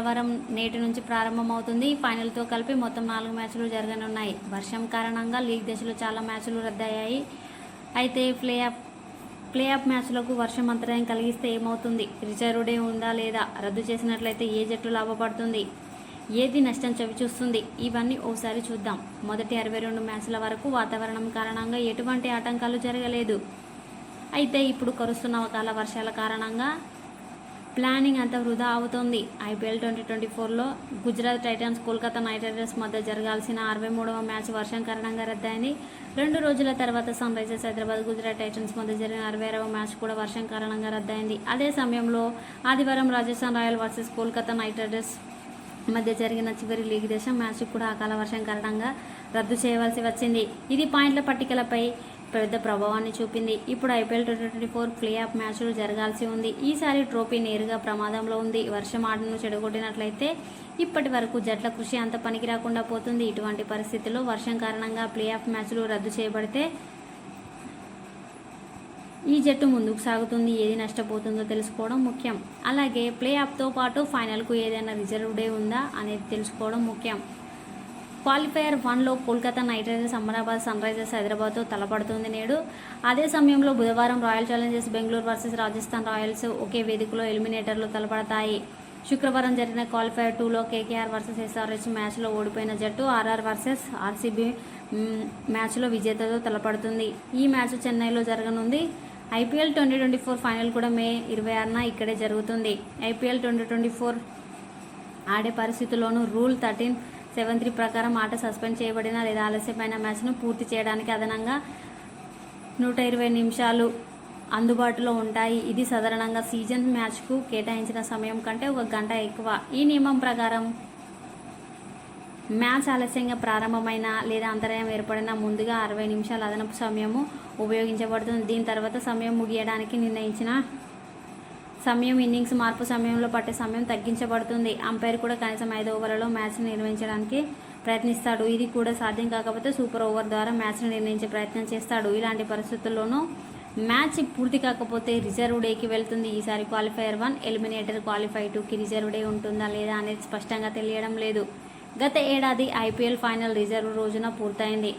మంగళవారం నేటి నుంచి ప్రారంభమవుతుంది. ఫైనల్తో కలిపి మొత్తం నాలుగు మ్యాచ్లు జరగనున్నాయి. వర్షం కారణంగా లీగ్ దశలో చాలా మ్యాచ్లు రద్దయ్యాయి. అయితే ప్లే ఆఫ్ ప్లే ఆఫ్ మ్యాచ్లకు వర్షం అంతరాయం కలిగిస్తే ఏమవుతుంది? రిజర్వ్ డే ఉందా లేదా? రద్దు చేసినట్లయితే ఏ జట్టు లాభపడుతుంది? ఏది నష్టం చవిచూస్తుంది? ఇవన్నీ ఓసారి చూద్దాం. మొదటి అరవై రెండు మ్యాచ్ల వరకు వాతావరణం కారణంగా ఎటువంటి ఆటంకాలు జరగలేదు. అయితే ఇప్పుడు కురుస్తున్న అకాల వర్షాల కారణంగా ప్లానింగ్ అంతా వృధా అవుతోంది. ఐపీఎల్ ట్వంటీ ట్వంటీ ఫోర్లో Gujarat Titans Kolkata Knight Riders మధ్య జరగాల్సిన అరవై మూడవ మ్యాచ్ వర్షం కారణంగా రద్దయింది. రెండు రోజుల తర్వాత Sunrisers Hyderabad Gujarat Titans మధ్య జరిగిన అరవై ఆరవ మ్యాచ్ కూడా వర్షం కారణంగా రద్దయింది. అదే సమయంలో ఆదివారం Rajasthan Royal versus Kolkata Knight Riders మధ్య జరిగిన చివరి లీగ్ దశ మ్యాచ్ కూడా అకాల వర్షం కారణంగా రద్దు చేయవలసి వచ్చింది. ఇది పాయింట్ల పట్టికలపై పెద్ద ప్రభావాన్ని చూపింది. ఇప్పుడు IPL twenty twenty four playoff మ్యాచ్లు జరగాల్సి ఉంది. ఈసారి ట్రోఫీ నేరుగా ప్రమాదంలో ఉంది. వర్షం ఆటను చెడగొట్టినట్లయితే ఇప్పటి వరకు జట్ల కృషి అంత పనికి రాకుండా పోతుంది. ఇటువంటి పరిస్థితుల్లో వర్షం కారణంగా ప్లే ఆఫ్ మ్యాచ్లు రద్దు చేయబడితే ఈ జట్టు ముందుకు సాగుతుంది. ఏది నష్టపోతుందో తెలుసుకోవడం ముఖ్యం. అలాగే ప్లే ఆఫ్తో పాటు ఫైనల్కు ఏదైనా రిజర్వ్ డే ఉందా అనేది తెలుసుకోవడం ముఖ్యం. క్వాలిఫైయర్ వన్లో కోల్కతా నైట్ రైడర్స్ అమరాబాద్ సన్ రైజర్స్ హైదరాబాద్తో తలపడుతుంది నేడు. అదే సమయంలో బుధవారం Royal Challengers Bengaluru versus Rajasthan Royals ఒకే వేదికలో ఎలిమినేటర్లు తలపడతాయి. శుక్రవారం జరిగిన క్వాలిఫైర్ టూలో కేకేఆర్ వర్సెస్ ఎస్ఆర్హెచ్ మ్యాచ్లో ఓడిపోయిన జట్టు ఆర్ఆర్ వర్సెస్ ఆర్సీబీ మ్యాచ్లో విజేతతో తలపడుతుంది. ఈ మ్యాచ్ చెన్నైలో జరగనుంది. IPL twenty twenty four final కూడా మే ఇరవై ఆరున ఇక్కడే జరుగుతుంది. ఐపీఎల్ ట్వంటీ ట్వంటీ ఫోర్ ఆడే పరిస్థితుల్లోనూ రూల్ థర్టీన్ సెవెన్ త్రీ ప్రకారం ఆట సస్పెండ్ చేయబడిన లేదా ఆలస్యమైన మ్యాచ్ను పూర్తి చేయడానికి అదనంగా నూట ఇరవై నిమిషాలు అందుబాటులో ఉంటాయి. ఇది సాధారణంగా సీజన్ మ్యాచ్కు కేటాయించిన సమయం కంటే ఒక గంట ఎక్కువ. ఈ నియమం ప్రకారం మ్యాచ్ ఆలస్యంగా ప్రారంభమైన లేదా అంతరాయం ఏర్పడిన ముందుగా అరవై నిమిషాల అదనపు సమయము ఉపయోగించబడుతుంది. దీని తర్వాత సమయం ముగియడానికి నిర్ణయించిన సమయం ఇన్నింగ్స్ మార్పు సమయంలో పట్టే సమయం తగ్గించబడుతుంది. అంపైర్ కూడా కనీసం ఐదు ఓవర్లలో మ్యాచ్ను నిర్వహించడానికి ప్రయత్నిస్తాడు. ఇది కూడా సాధ్యం కాకపోతే సూపర్ ఓవర్ ద్వారా మ్యాచ్ను నిర్ణయించే ప్రయత్నం చేస్తాడు. ఇలాంటి పరిస్థితుల్లోనూ మ్యాచ్ పూర్తి కాకపోతే రిజర్వ్ డేకి వెళ్తుంది. ఈసారి క్వాలిఫైయర్ వన్ ఎలిమినేటర్ క్వాలిఫై టూకి రిజర్వ్ డే ఉంటుందా లేదా అనేది స్పష్టంగా తెలియడం లేదు. గత ఏడాది ఐపీఎల్ ఫైనల్ రిజర్వ్ రోజున పూర్తయింది.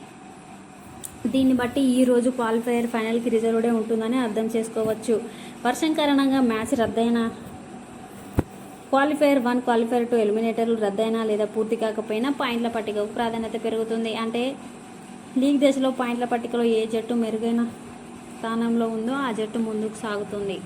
దీన్ని బట్టి ఈ రోజు క్వాలిఫైయర్ ఫైనల్కి రిజర్వ్ డే ఉంటుందని అర్థం చేసుకోవచ్చు. వర్షం కారణంగా మ్యాచ్ రద్దయిన క్వాలిఫైయర్ వన్ క్వాలిఫైయర్ టూ ఎలిమినేటర్లు రద్దయినా లేదా పూర్తి కాకపోయినా పాయింట్ల పట్టికకు ప్రాధాన్యత పెరుగుతుంది. అంటే లీగ్ దశలో పాయింట్ల పట్టికలో ఏ జట్టు మెరుగైన స్థానంలో ఉందో ఆ జట్టు ముందుకు సాగుతుంది.